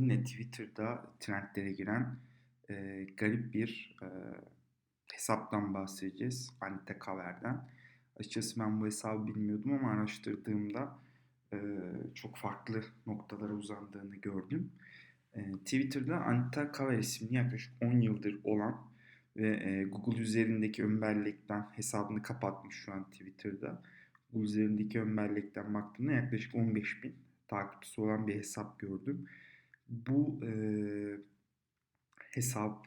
sizinle Twitter'da trendlere giren e, garip bir e, hesaptan bahsedeceğiz. Anita Kaver'den. Açıkçası ben bu hesabı bilmiyordum ama araştırdığımda e, çok farklı noktalara uzandığını gördüm. E, Twitter'da Anita Kaver isimli yaklaşık 10 yıldır olan ve e, Google üzerindeki ön bellekten hesabını kapatmış şu an Twitter'da. Google üzerindeki ön bellekten baktığımda yaklaşık 15 bin takipçisi olan bir hesap gördüm. Bu e, hesap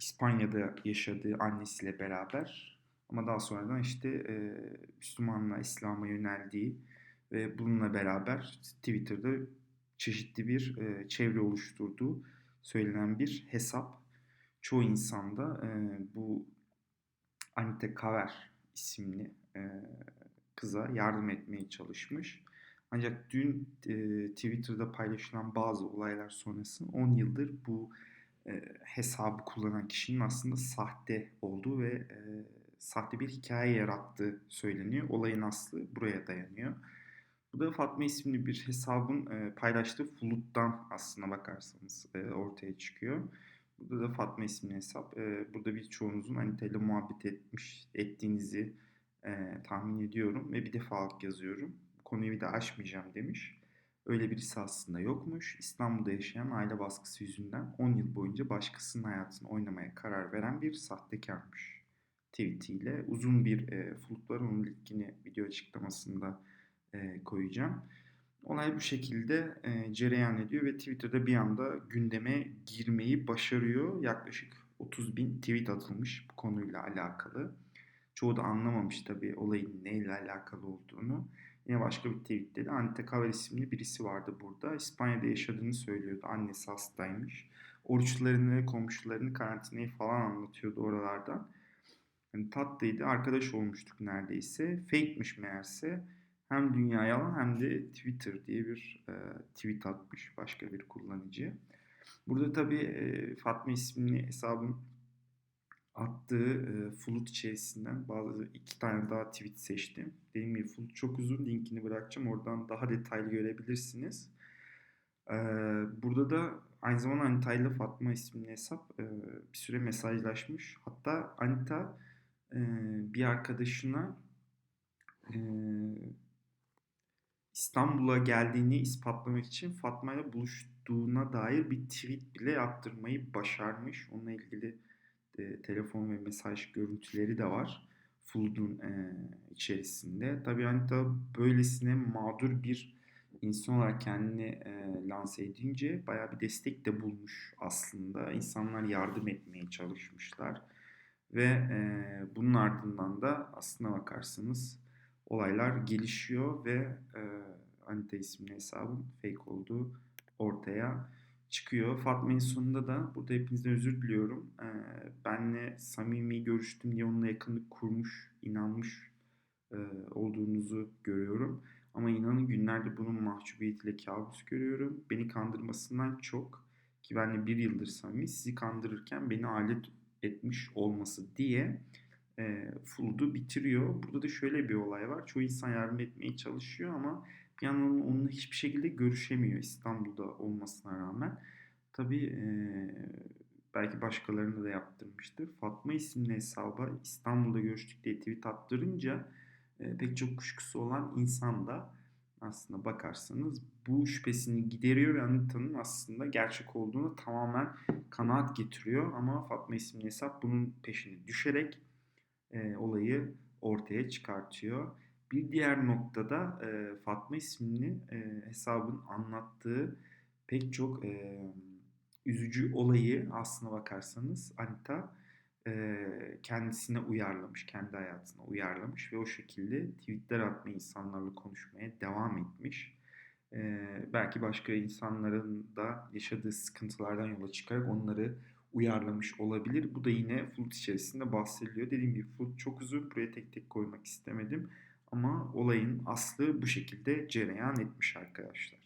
İspanya'da yaşadığı annesiyle beraber ama daha sonradan işte e, Müslümanla İslam'a yöneldiği ve bununla beraber Twitter'da çeşitli bir e, çevre oluşturduğu söylenen bir hesap. Çoğu insanda e, bu Anita Kaver isimli e, kıza yardım etmeye çalışmış. Ancak dün e, Twitter'da paylaşılan bazı olaylar sonrası 10 yıldır bu e, hesabı kullanan kişinin aslında sahte olduğu ve e, sahte bir hikaye yarattığı söyleniyor. Olayın aslı buraya dayanıyor. Bu da Fatma isimli bir hesabın e, paylaştığı Fulut'tan aslına bakarsanız e, ortaya çıkıyor. Burada da Fatma isimli hesap. E, burada birçoğunuzun Anita ile muhabbet etmiş, ettiğinizi e, tahmin ediyorum ve bir defalık yazıyorum konuyu bir de aşmayacağım demiş. Öyle birisi aslında yokmuş. İstanbul'da yaşayan aile baskısı yüzünden 10 yıl boyunca başkasının hayatını oynamaya karar veren bir sahtekarmış. Tweetiyle uzun bir e, flutlar onun linkini video açıklamasında e, koyacağım. Olay bu şekilde e, cereyan ediyor ve Twitter'da bir anda gündeme girmeyi başarıyor. Yaklaşık 30 bin tweet atılmış bu konuyla alakalı. Çoğu da anlamamış tabii olayın neyle alakalı olduğunu. Yine başka bir tweette de Anita Kaver isimli birisi vardı burada. İspanya'da yaşadığını söylüyordu. Annesi hastaymış. Oruçlarını, komşularını, karantinayı falan anlatıyordu oralardan. Yani tatlıydı. Arkadaş olmuştuk neredeyse. Fake'miş meğerse. Hem dünya yalan hem de Twitter diye bir e, tweet atmış başka bir kullanıcı. Burada tabii e, Fatma isimli hesabın attığı e, Flut içerisinden bazı iki tane daha tweet seçtim. Dediğim gibi Flut çok uzun. Linkini bırakacağım. Oradan daha detaylı görebilirsiniz. E, burada da aynı zamanda Anita Fatma isimli hesap e, bir süre mesajlaşmış. Hatta Anita e, bir arkadaşına e, İstanbul'a geldiğini ispatlamak için Fatma ile buluştuğuna dair bir tweet bile attırmayı başarmış. Onunla ilgili e, telefon ve mesaj görüntüleri de var. Flood'un e, içerisinde. Tabii Anita böylesine mağdur bir insan olarak kendini e, lanse edince bayağı bir destek de bulmuş aslında. İnsanlar yardım etmeye çalışmışlar. Ve e, bunun ardından da aslına bakarsanız olaylar gelişiyor ve e, Anita isimli hesabın fake olduğu ortaya çıkıyor. Fatma'nın sonunda da burada hepinizden özür diliyorum. Ee, benle samimi görüştüm diye onunla yakınlık kurmuş, inanmış e, olduğunuzu görüyorum. Ama inanın günlerde bunun mahcubiyetiyle kabus görüyorum. Beni kandırmasından çok ki benle bir yıldır samimi sizi kandırırken beni alet etmiş olması diye e, Fulud'u bitiriyor. Burada da şöyle bir olay var. Çoğu insan yardım etmeye çalışıyor ama yandan onunla hiçbir şekilde görüşemiyor İstanbul'da olmasına rağmen. Tabii e, belki başkalarını da yaptırmıştır. Fatma isimli hesaba İstanbul'da görüştük diye tweet attırınca e, pek çok kuşkusu olan insan da aslında bakarsanız bu şüphesini gideriyor ve Anita'nın aslında gerçek olduğunu tamamen kanaat getiriyor. Ama Fatma isimli hesap bunun peşine düşerek e, olayı ortaya çıkartıyor. Bir diğer noktada e, Fatma isimli e, hesabın anlattığı pek çok e, üzücü olayı aslına bakarsanız Anita e, kendisine uyarlamış, kendi hayatına uyarlamış ve o şekilde tweetler atmaya, insanlarla konuşmaya devam etmiş. E, belki başka insanların da yaşadığı sıkıntılardan yola çıkarak onları uyarlamış olabilir. Bu da yine Flut içerisinde bahsediliyor. Dediğim gibi Flut çok uzun. Buraya tek tek koymak istemedim. Ama olayın aslı bu şekilde cereyan etmiş arkadaşlar.